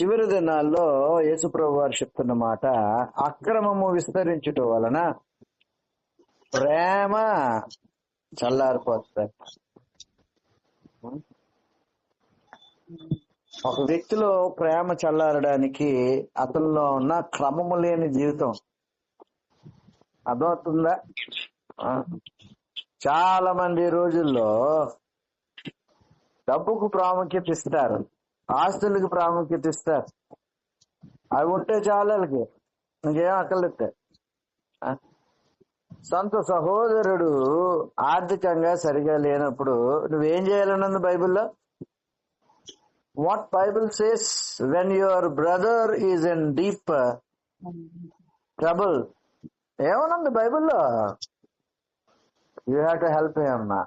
చివరి దినాల్లో యేసుప్రభు వారు చెప్తున్న మాట అక్రమము విస్తరించుట వలన ప్రేమ చల్లారిపోతుంది. ఒక వ్యక్తిలో ప్రేమ చల్లారడానికి అతనిలో ఉన్న క్రమము లేని జీవితం. అర్థమవుతుందా? చాలా మంది రోజుల్లో డబ్బుకు ప్రాముఖ్యత ఇస్తారు. ఆస్తులకు ప్రాముఖ్యత ఇస్తారు. అవి ఉంటే చాలు వాళ్ళకి. ఇంకేం అక్కర్లేదు సొంత సహోదరుడు ఆర్థికంగా సరిగా లేనప్పుడు నువ్వేం చేయాలన్నది బైబిల్లో? What Bible says when your brother is in deep trouble ఏమనుంది బైబిల్లో? యూ హ్యావ్ టు హెల్ప్ అమ్మా.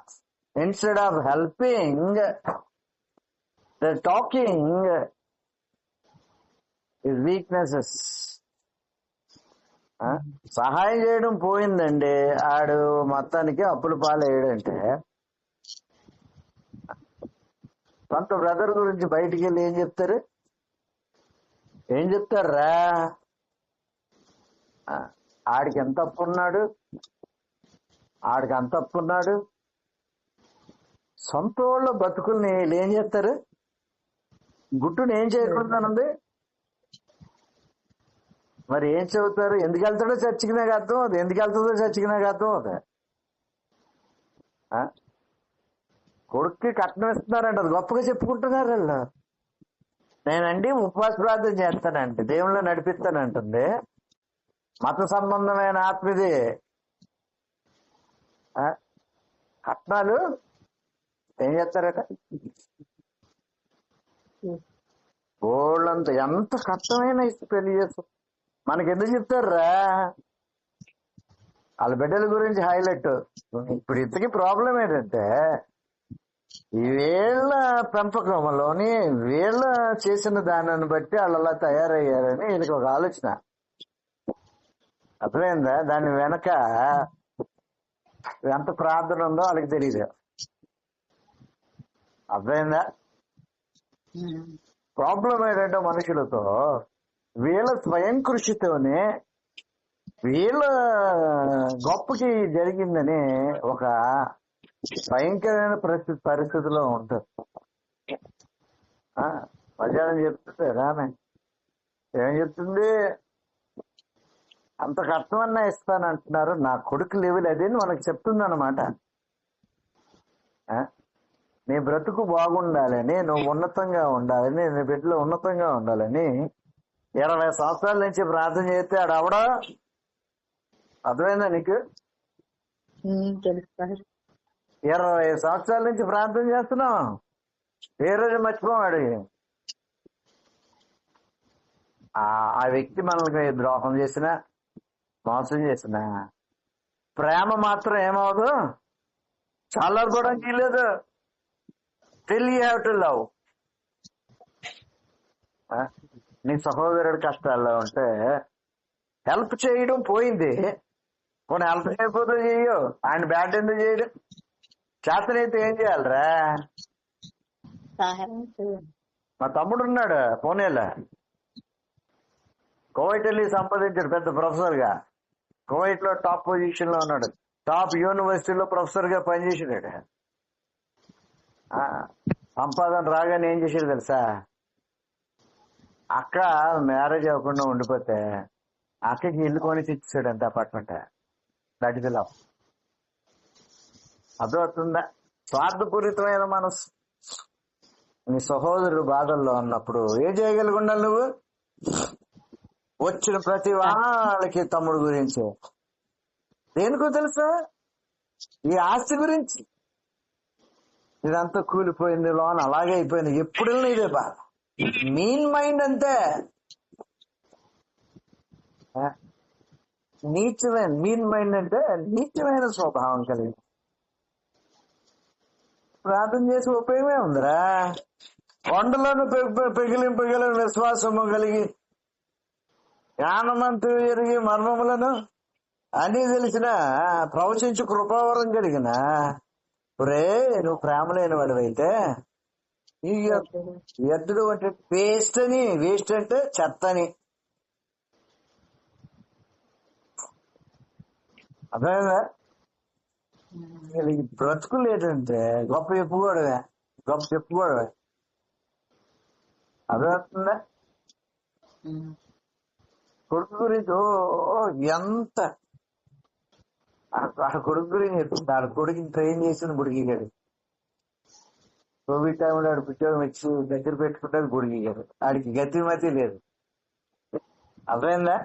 Instead of helping The talking his weaknesses సహాయం చేయడం పోయిందండి. ఆడు మొత్తానికి అప్పుల పాలేయడంటే సొంత బ్రదర్ గురించి బయటికి వెళ్ళి ఏం చెప్తారు? ఏం చెప్తారా? ఆడికి ఎంత అప్పు ఉన్నాడు? ఆడికి అంత అప్పు ఉన్నాడు? సొంత వాళ్ళ బతుకుల్ని వీళ్ళు ఏం చేస్తారు? గుట్టును ఏం చేయకుండానుంది మరి ఏం చదువుతారు? ఎందుకు వెళ్తాడో చర్చికి నాకు అర్థం అది ఎందుకు వెళ్తుందో చర్చికి నాకు అర్థం అది. ఆ? కొడుక్కి కట్నం ఇస్తున్నారంట అది గొప్పగా చెప్పుకుంటున్నారు వాళ్ళు. నేనండి ఉపవాస ప్రార్థన చేస్తానండి దేవుళ్ళు నడిపిస్తానంటుంది. మత సంబంధమైన ఆత్మది ఆ? కట్నాలు ఏం చేస్తారట? ఓళ్ళంత ఎంత కష్టమైన పెళ్ళి చేసు మనకి ఎందుకు చెప్తారా వాళ్ళ బిడ్డల గురించి హైలైట్. ఇప్పుడు ఇంతకీ ప్రాబ్లం ఏంటంటే ఈ వీళ్ళ పెంపకంలోని వీళ్ళ చేసిన దానిని బట్టి వాళ్ళు అలా తయారయ్యారని వీళ్ళకి ఒక ఆలోచన. అర్థమైందా? దాని వెనక ఎంత ప్రార్థన ఉందో వాళ్ళకి తెలియదు అర్థమైందా? ప్రాబ్లం ఏంటంటే మనుషులతో వీళ్ళ స్వయం కృషితోనే వీళ్ళ గొప్పకి జరిగిందని ఒక భయంకరమైన పరిస్థితి పరిస్థితిలో ఉంటారు. ఆ, మధ్యాహ్నం చెప్తుంది రామే ఏం చెప్తుంది? అంత కష్టమన్నా ఇస్తానంటున్నారు. నా కొడుకు లెవెల్ అదే అని మనకు చెప్తుంది అనమాట నీ బ్రతుకు బాగుండాలని నువ్వు ఉన్నతంగా ఉండాలని నీ బిడ్డలు ఉన్నతంగా ఉండాలని ఇరవై సంవత్సరాల నుంచి ప్రార్థన చేస్తే ఆడ అవడా అర్థమైందా నీకు? ఇరవై సంవత్సరాల నుంచి ప్రార్థన చేస్తున్నాం ఏ రోజు మర్చిపోవాడు ఆ ఆ వ్యక్తి మనల్ని ద్రోహం చేసిన మోసం చేసిన ప్రేమ మాత్రం ఏమవదు చల్లారిపోవడానికి లేదు. Tell you have to love నీ సహోదరుడి కష్టాల్లో ఉంటే హెల్ప్ చేయడం పోయింది. కొన్ని హెల్ప్ చేయకపోతే చెయ్యు. ఆయన బ్యాడ్ ఎందుకు చేయడు? చేతనైతే ఏం చేయాలరా. మా తమ్ముడు ఉన్నాడు పూణేలో. కువైట్ వెళ్ళి సంపాదించాడు పెద్ద ప్రొఫెసర్గా కువైట్లో టాప్ పొజిషన్లో ఉన్నాడు. టాప్ యూనివర్సిటీలో ప్రొఫెసర్గా పనిచేసాడు ఆ, సంపాదన రాగానే ఏం చేసేది తెలుసా? అక్క మ్యారేజ్ అవ్వకుండా ఉండిపోతే అక్కకి ఇల్లు కొని ఇచ్చాడు అంత అపార్ట్మెంట్ దట్ ఇస్ లవ్ అర్థమవుతుందా? స్వార్థపూరితమైన మనసు. నీ సహోదరుడు బాధల్లో ఉన్నప్పుడు ఏం చేయగలిగి నువ్వు? వచ్చిన ప్రతి వాళ్ళకి తమ్ముడు గురించి. దేనికో తెలుసా? ఈ ఆస్తి గురించి. ఇదంతా కూలిపోయింది లోన్ అలాగే అయిపోయింది. ఎప్పుడు వెళ్ళినా ఇదే బాధ. మీన్ మైండ్ అంతే నీచమైన మీన్ మైండ్ అంటే నీచమైన స్వభావం కలిగి ప్రార్థన చేసి ఉపయోగమే ఉందిరా. కొండలను పెగిలి పెగిలిన విశ్వాసము కలిగి జ్ఞానమంతు ఎరిగి మర్మములను అన్ని తెలిసిన ప్రవచించు కృపావరం కలిగిన రే నువ్వు ప్రేమ లేని వాడివైతే ఈ ఎద్దుడు అంటే పేస్ట్ అని వేస్ట్ అంటే చెత్త అని అర్థమైందా వీళ్ళకి బ్రతుకులు ఏంటంటే గొప్ప చెప్పుకోవడమే గొప్ప చెప్పుకోవడమే అర్థమవుతుందా? కొడుకు గురించి ఓ, ఎంత ఆ కొడుకు గురించి చెప్తుంది కొడుకుని ట్రైన్ చేసిన బుడిగిగాడు కోవిడ్ టైంలో ఆడు ఉద్యోగం ఇచ్చి దగ్గర పెట్టుకుంటే బుడిగిగాడు ఆడికి గతి మతి లేదు. అర్థమైందా?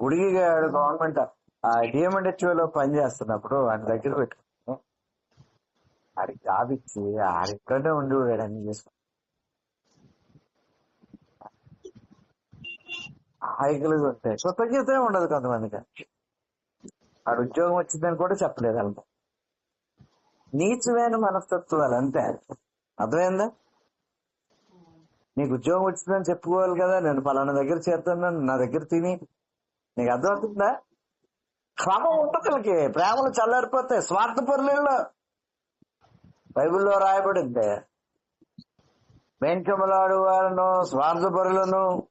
బుడిగిగాడు గవర్నమెంట్ ఆ డిఎంఎండ్హెచ్ఓలో పని చేస్తున్నప్పుడు ఆయన దగ్గర పెట్టుకుని ఆడికి జాబ్ ఇచ్చి ఆడిక్కడే ఉండి అన్ని చేసుకుని హాయికలుగా ఉంటాయి కృతజ్ఞత ఉండదు కొంతమందికి. ఆడు ఉద్యోగం వచ్చిందని కూడా చెప్పలేదు వాళ్ళకి నీచమైన మనస్తత్వాలు అంతే. అర్థమైందా? నీకు ఉద్యోగం వచ్చిందని చెప్పుకోవాలి కదా నేను పలానా దగ్గర చేరుతున్నాను నా దగ్గర తిని. నీకు అర్థమవుతుందా? క్రమం ఉంటుంది వీళ్ళకి. ప్రేమలు చల్లారిపోతాయి. స్వార్థపరులలో బైబిల్లో రాయబడింది. వెంకమలాడు వాళ్ళను స్వార్థపరులను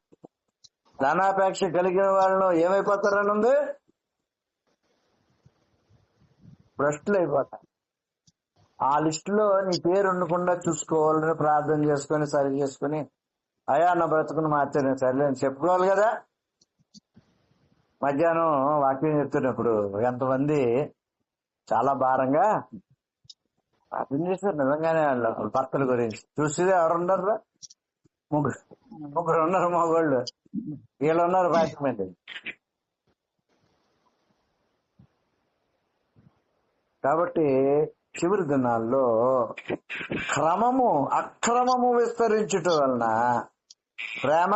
ధనాపేక్ష కలిగిన వాళ్ళను ఏమైపోతారని ఉంది? భ్రష్టులు అయిపోతారు. ఆ లిస్టులో నీ పేరు ఉండకుండా చూసుకోవాలని ప్రార్థన చేసుకొని సరి చేసుకొని అయా నా బ్రతుకుని మార్చాను. సర్లే అని చెప్పుకోవాలి కదా. మధ్యాహ్నం వాక్యం చెప్తున్నప్పుడు ఎంతమంది చాలా భారంగా ప్రార్థన చేశారు. నిజంగానే వాళ్ళు భర్తల గురించి. చూసి ఎవరున్నారు ముగ్గురు. ముగ్గురు ఉన్నారు మగవాళ్ళు. వీళ్ళు ఉన్నారు బాధ్యమంది కాబట్టి చివరి దినాల్లో క్రమము అక్రమము విస్తరించుట వలన ప్రేమ?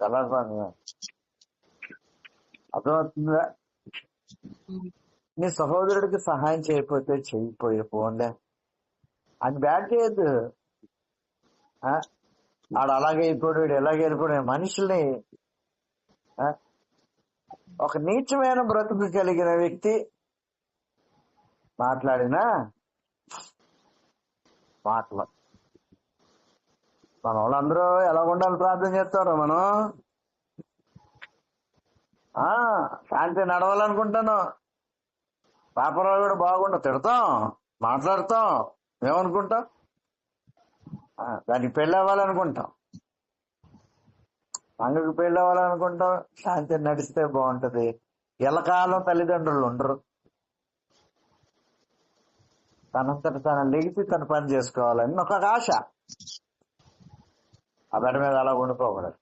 చాలా అర్థమవుతుందా? నీ సహోదరుడికి సహాయం చేయకపోతే చేయకపోయే పోన్లే అది బ్యాడ్ చేయొద్దు. ఆ? ఆడు అలాగే అయిపోయాడు వీడు ఎలాగే వెళ్ళిపోయాడు మనుషుల్ని ఆ? ఒక నీచమైన బ్రతుకు కలిగిన వ్యక్తి మాట్లాడినా మాటలు. మన వాళ్ళందరూ ఎలా ఉండాలి ప్రార్థన చేస్తారు మనం. ఆ శాంతి నడవాలనుకుంటాను పాపరాలు కూడా బాగుండవు తిడతాం మాట్లాడతాం ఏమనుకుంటాం? దానికి పెళ్ళి అవ్వాలనుకుంటాం. మంగకి పెళ్ళి అవ్వాలనుకుంటాం శాంతి నడిస్తే బాగుంటది. ఎలకాలం తల్లిదండ్రులు ఉండరు. తనంతట తన లేచి తన పని చేసుకోవాలని ఒక ఆశ. ఆ బెడ మీద అలా ఉండిపోకూడదు.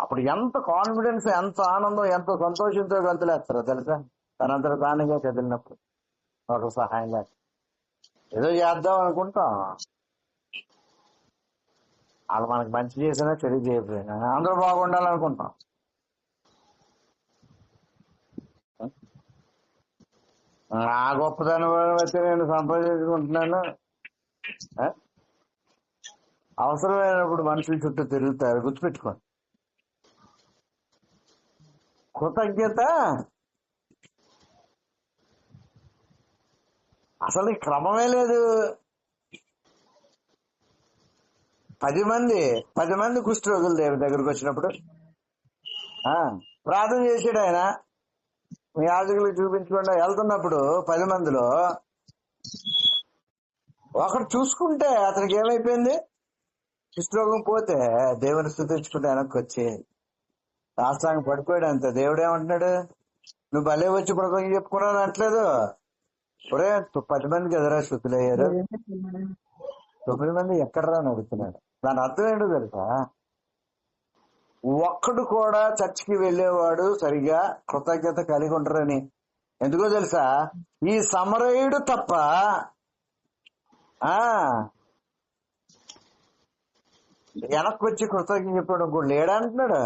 అప్పుడు ఎంత కాన్ఫిడెన్స్ ఎంత ఆనందం ఎంత సంతోషంతో గంతులేస్తారో తెలుసా? తనంతట తానుగా కదిలినప్పుడు. ఒక సహాయం లేదు ఏదో చేద్దాం అనుకుంటాం. వాళ్ళు మనకి మంచి చేసినా చెడు చేయకపోయినా. అందరూ బాగుండాలనుకుంటాం. నా గొప్పతనం వచ్చి నేను సంపాదించుకుంటున్నాను. అవసరమైనప్పుడు మనుషుల చుట్టూ తిరుగుతారు. గుర్తుపెట్టుకోండి. కృతజ్ఞత అసలు క్రమమే లేదు. పది మంది పది మంది కుష్ఠరోగులు దేవుడి దగ్గరకు వచ్చినప్పుడు. ఆ ప్రార్థన చేసాడు ఆయన. మీ యాజకులకు చూపించకుండా వెళ్తున్నప్పుడు పది మందిలో ఒకడు చూసుకుంటే అతనికి ఏమైపోయింది? కుష్ఠరోగం పోతే దేవుని స్థుతించుకుంటే వెనక్కి వచ్చి రాష్ట్రానికి పడిపోయాడు అంతే. దేవుడు ఏమంటున్నాడు? నువ్వు భలే వచ్చి పడుకొని చెప్పుకున్నాను అంటలేదు ఒరే పది మందికి ఎదురా శుద్ధులయ్యారు? తొమ్మిది మంది ఎక్కడరా అని అడుగుతున్నాడు. దాని అర్థం ఏంటో తెలుసా? ఒక్కడు కూడా చర్చికి వెళ్ళేవాడు సరిగా కృతజ్ఞత కలిగి ఉండరని. ఎందుకో తెలుసా? ఈ సమరయుడు తప్ప ఆ వెనక్కి వచ్చి కృతజ్ఞత చెప్పాడు ఇంకోటి లేడంటున్నాడు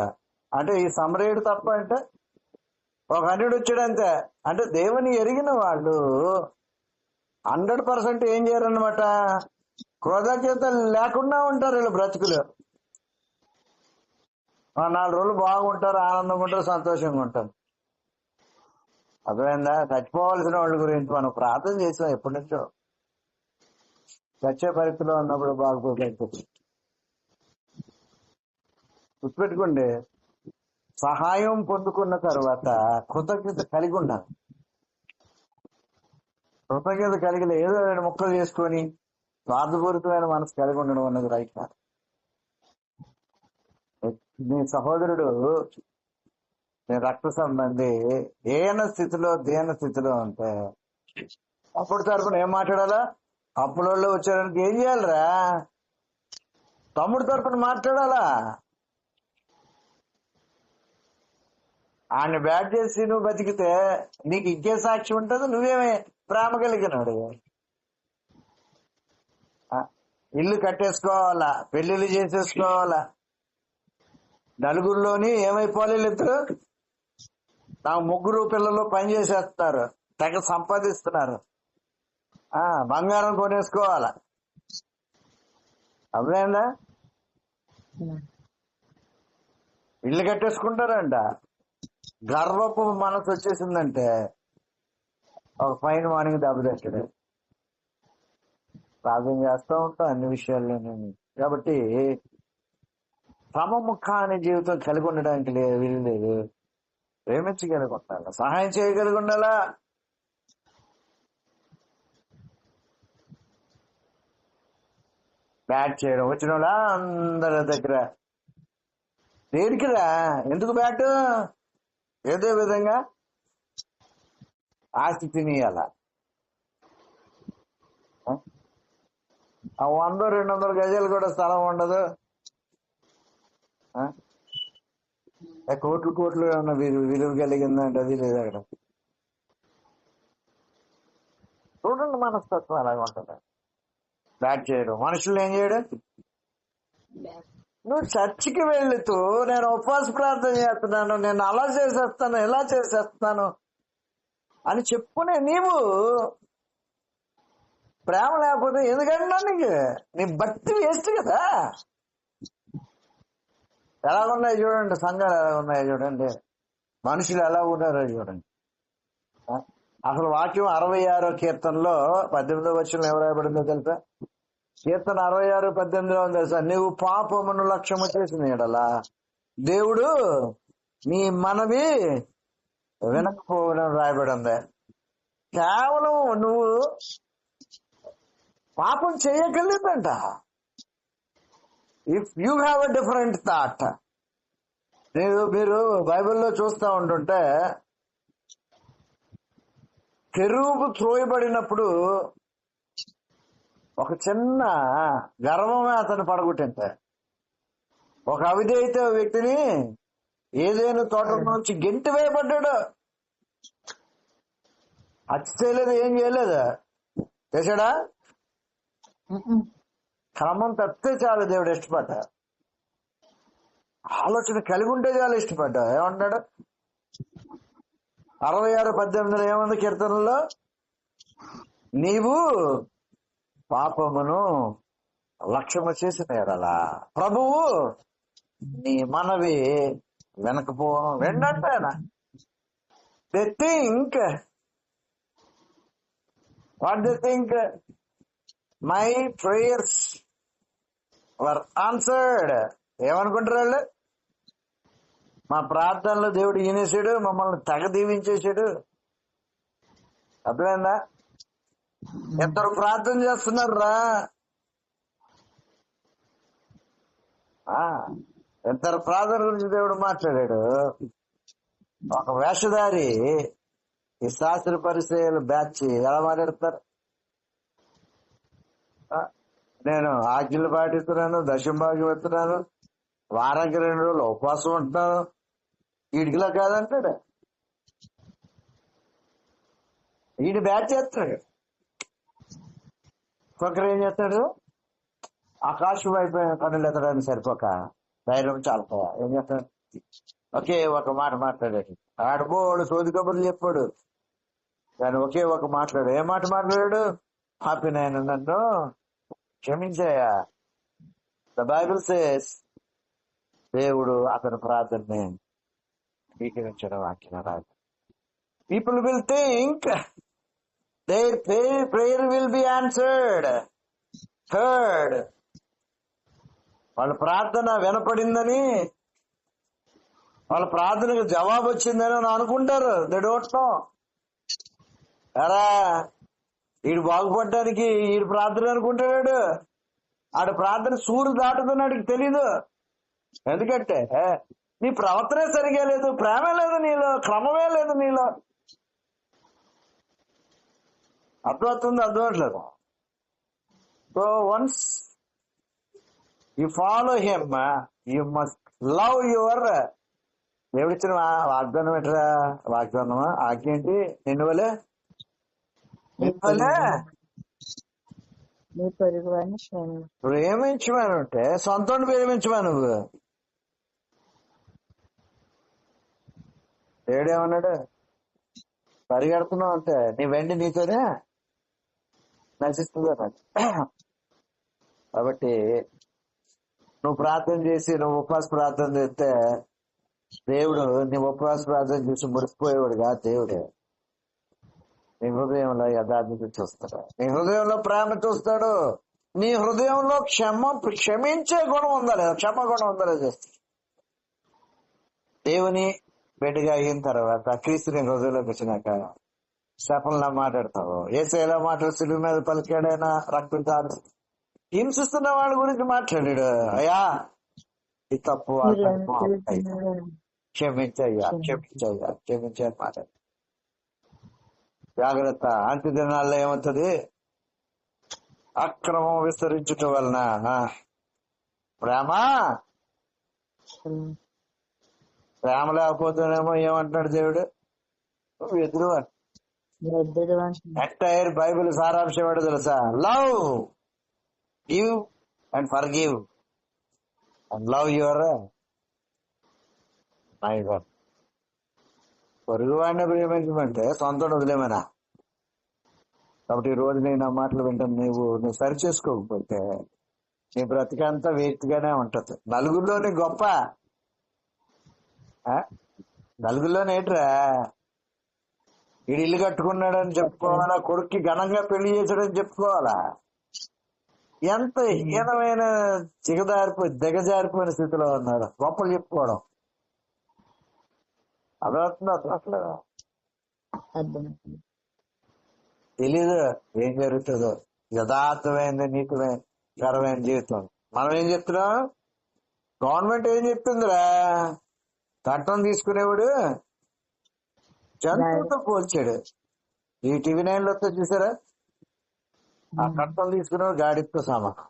అంటే ఈ సమరయుడు తప్ప అంటే? ఒక హండ్రెడ్ వచ్చాడంతే అంటే దేవుని ఎరిగిన వాళ్ళు హండ్రెడ్ పర్సెంట్ ఏం చేయరన్నమాట? కృతజ్ఞత లేకుండా ఉంటారు వీళ్ళు బ్రతుకులు. నాలుగు రోజులు బాగుంటారు ఆనందంగా ఉంటారు సంతోషంగా ఉంటారు. అర్థమైందా? చచ్చిపోవాల్సిన వాళ్ళ గురించి మనం ప్రార్థన చేసాం ఎప్పటి నుంచో. చచ్చే పరిస్థితిలో ఉన్నప్పుడు బాగుపోతుంది గుర్తుపెట్టుకోండి. సహాయం పొందుకున్న తర్వాత కృతజ్ఞత కలిగి ఉండాలి. కృతజ్ఞత కలిగి ఏదో రెండు ముక్కలు చేసుకొని స్వార్థపూరితమైన మనసు కలిగి ఉండడం అన్నది రైట్ కాదు. నీ సహోదరుడు నీ రక్త సంబంధి ఏన స్థితిలో దేన స్థితిలో ఉంటే అప్పుడు తరపున ఏం మాట్లాడాలా? అప్పుడు వాళ్ళు వచ్చేదానికి ఏం చేయాలిరా? తమ్ముడు తరపున మాట్లాడాలా? ఆయన బ్యాట్ చేసి నువ్వు బతికితే నీకు ఇంకే సాక్షి ఉంటుంది నువ్వేమే ప్రేమ కలిగినాడు? ఇల్లు కట్టేసుకోవాలా పెళ్ళిళ్ళు చేసేసుకోవాలా? నలుగురిలోని ఏమైపోవాలి వీళ్ళిద్దరు తాము ముగ్గురు పిల్లలు పని చేసేస్తున్నారు తెగ సంపాదిస్తున్నారు. ఆ బంగారం కొనేసుకోవాలా? అర్థమైందా? ఇల్లు కట్టేసుకుంటారంట. గర్వపు మనసు వచ్చేసిందంటే ఒక పైన మార్నింగ్ దెబ్బతెట్టడు ప్రార్థన చేస్తూ ఉంటాం అన్ని విషయాల్లో కాబట్టి సమముఖ అనే జీవితం కలిగి ఉండడానికి లేదు వీలు లేదు. ప్రేమించగలిగి ఉండాలి సహాయం చేయగలిగి ఉండాలా బ్యాట్ చేయడం వచ్చిన వాళ్ళ అందరి దగ్గర. దేనికిరా ఎందుకు బ్యాట్? ఏదో విధంగా? ఆస్తి తినేయాలా? ఆ వంద రెండు వందల గజాలు కూడా స్థలం ఉండదు. కోట్లు కోట్లు ఉన్న విలువ విలువ కలిగిందంటే అది లేదు అక్కడ. చూడండి మనస్తత్వం అలాగే ఉంటుంది. బ్యాట్ చేయడం. మనుషులు ఏం చేయడం? నువ్వు చర్చికి వెళ్తూ నేను ఉపవాస ప్రార్థన చేస్తున్నాను నేను అలా చేసేస్తాను ఇలా చేసేస్తాను అని చెప్పుకునే నీవు ప్రేమ లేకపోతే ఎందుకంటున్నా నీకు? నీ భక్తి వేస్ట్ కదా. ఎలా ఉన్నాయి చూడండి సంఘాలు ఎలా ఉన్నాయో చూడండి. మనుషులు ఎలా ఉన్నారో చూడండి. అసలు వాక్యం అరవై ఆరో కీర్తనలో పద్దెనిమిదో వచ్చిన ఎవరు రాయబడిందో తెలుసా? కీర్తన అరవై ఆరు పద్దెనిమిదిలో ఉంది తెలుసా? నువ్వు పాపమును లక్ష్యము చేసిన ఎడలా దేవుడు నీ మనవి వినకపోవడం రాయబడి ఉంది. కేవలం నువ్వు పాపం చేయగలిగిందంట. If you have a different thought నేను మీరు బైబిల్లో చూస్తూ ఉంటుంటే కెరూబు త్రోయబడినప్పుడు ఒక చిన్న గర్వమే అతను పడగొట్టింట ఒక అవిధేయత వ్యక్తిని ఏదైనా తోట నుంచి గెంటి వేయబడ్డాడు. హత్య చేయలేదు ఏం చేయలేదు. చేశాడా? క్రమం తప్పితే చాలు దేవుడు ఇష్టపడ్డా. ఆలోచన కలిగి ఉంటే చాలు ఇష్టపడ్డా. ఏమంటాడు అరవై ఆరు పద్దెనిమిదిలో ఏముంది కీర్తనలో? నీవు పాపమును లక్ష్యము చేసిన ఎడలా ప్రభువు నీ మనవి వెనకపోవడం రెండంటాయన? They think what they think my prayers were answered ఏమనుకుంటారు వాళ్ళు? మా ప్రార్థనలు దేవుడు ఈనేసాడు మమ్మల్ని తెగ దీవించేశాడు. అర్థమైందా? ఇద్దరు ప్రార్థన చేస్తున్నారు రా ఇద్దరు ప్రార్థన గురించి దేవుడు మాట్లాడాడు? ఒక వేషధారి ఈ శాస్త్ర పరిచయాలు బ్యాచ్ ఎలా మాట్లాడతారు? నేను ఆజ్ఞలు పాటిస్తున్నాను దశం భాగం ఎత్తున్నాను వారానికి రెండు రోజులు ఉపవాసం ఉంటున్నాను. వీడికిలా కాదంటాడు. వీడి బ్యాట్ చేస్తాడు ఒకరు ఏం చేస్తాడు ఆకాశం అయిపోయిన కన్నులు ఎత్తడానికి సరిపోక ధైర్యం చాలక ఏం చేస్తాడు ఒకే ఒక మాట మాట్లాడాడు. ఆడబోడు సోది కబుర్లు చెప్పాడు. కానీ ఒకే ఒక మాట్లాడు. ఏ మాట మాట్లాడాడు? హ్యాపీ నాయన నన్ను క్షమించాయా. ద బైబిల్ సేస్ దేవుడు అతని ప్రార్థనని స్వీకరించడం వాక్యం రాదు. People will think their prayer will be answered third వాళ్ళ ప్రార్థన వినపడిందని వాళ్ళ ప్రార్థనకు జవాబు వచ్చిందని అనుకుంటారు. దే డోంట్ నో ఎరా వీడు బాగుపడడానికి వీడు ప్రార్థన అనుకుంటాడు ఆడ ప్రార్థన సూరు దాటుదని తెలీదు. ఎందుకంటే నీ ప్రవర్తనే సరిగా లేదు ప్రేమ లేదు నీలో క్రమమే లేదు నీలో. అర్థమవుతుంది? అర్థమట్లేదు so once you follow him you must love your దేవుడిచ్చిన వాగ్దానం ఎట్రా వాగ్దానమా? ఆకేంటి నిన్ను వలే నిన్ను వలే నీ పొరుగు వారిని క్షేమ ప్రేమించమని ఉంటే సొంతం ప్రేమించమా నువ్వు ఏడేమన్నాడు? పరిగెడుతున్నావు అంటే నీ వెండి నీతోనే? నశిస్తుంది అన్నాడు. కాబట్టి నువ్వు ప్రార్థన చేసి నువ్వు ఉపవాస ప్రార్థన చేస్తే దేవుడు నీ ఉపవాస ప్రార్థన చేసి మురిసిపోయేవాడు కాదు దేవుడే. నీ హృదయంలో యథార్థత చూస్తాడు. నీ హృదయంలో ప్రేమ చూస్తాడు. నీ హృదయంలో క్షమ క్షమించే గుణం ఉందా లేదా క్షమ గుణం ఉందా లేదా చూస్తాడు దేవుని బిడ్డగా అయిన తర్వాత క్రీస్తుని హృదయంలోకి వచ్చినాక శపంలా మాట్లాడతావు. ఏసే ఎలా మాట్లాడు? సిలువు మీద పలికాడైనా? రక్తం కాదు. హింసిస్తున్న వాడి గురించి మాట్లాడాడు. అయ్యా ఈ తప్పు క్షమించయ్యా క్షమించయ్యా క్షమించని మాట జాగ్రత్త. అంత్య దినాల్లో ఏమవుతుంది? అక్రమం విస్తరించుట వలన ప్రేమ? ప్రేమ లేకపోతేనేమో ఏమంటున్నాడు దేవుడు? నువ్వు ఎదురు ఎంటైర్ బైబిల్ సారాంశం ఏంటో తెలుసా? Love give and forgive and love your my God పొరుగువాడిని ప్రేమించమంటే సొంతం వదిలేమనా? కాబట్టి ఈ రోజు నేను ఆ మాటలు వింటాను. నీవు నువ్వు సరి చేసుకోకపోతే నీ బ్రతికంతా వేస్ట్గానే ఉంటది. నలుగురిలోనే గొప్ప. ఆ? నలుగురిలోనే వీడు ఇల్లు కట్టుకున్నాడని చెప్పుకోవాలా? కొడుక్కి ఘనంగా పెళ్ళి చేశాడని చెప్పుకోవాలా? ఎంత హీనమైన చిగదారిపోయి దిగజారిపోయిన స్థితిలో ఉన్నాడు. గొప్పలు చెప్పుకోవడం. అదవుతుంది అసలు అర్థమవుతుంది. తెలీదు. ఏం జరుగుతుందో. యథార్థమైంది నీతిమైన కరమైన జీవితం. మనం ఏం చెప్తున్నాం? గవర్నమెంట్ ఏం చెప్తుందిరా? చట్టం తీసుకునేవాడు జంతువుతో పోల్చాడు. ఈ టీవీ నైన్లో చూసారా? ఆ కట్టం తీసుకునేవాడు గాడితో సమానం?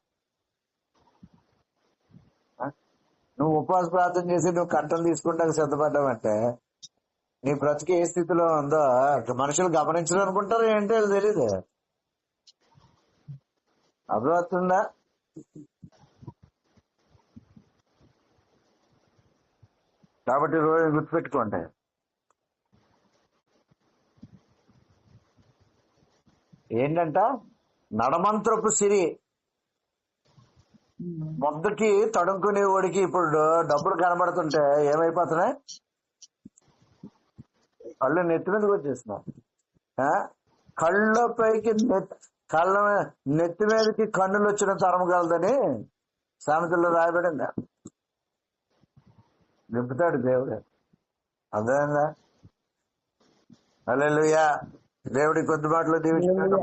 నువ్వు ఉపవాస ప్రార్థన చేసి నువ్వు కట్టం తీసుకుంటానికి సిద్ధపడ్డావంటే నీ బ్రతికి ఏ స్థితిలో ఉందో మనుషులు గమనించడం అనుకుంటారు ఏంటో తెలీదు. అర్థమవుతుందా? కాబట్టి రోజు గుర్తుపెట్టుకోండి. ఏంటంట? నడమంత్రపు సిరి. మొద్దకి తడుముకునే వాడికి ఇప్పుడు డబ్బులు కనబడుతుంటే ఏమైపోతున్నాయి? కళ్ళు నెత్తి మీదకి వచ్చేస్తున్నాం కళ్ళపైకి కళ్ళ నెత్తి మీదకి కన్నులు వచ్చిన తరమగలదని సామెతల్లో రాయబడింది. నింపుతాడు దేవుడు. అర్థమైందా? అల్లెలుయా దేవుడి కొద్ది మాటలు దీవించినట్టు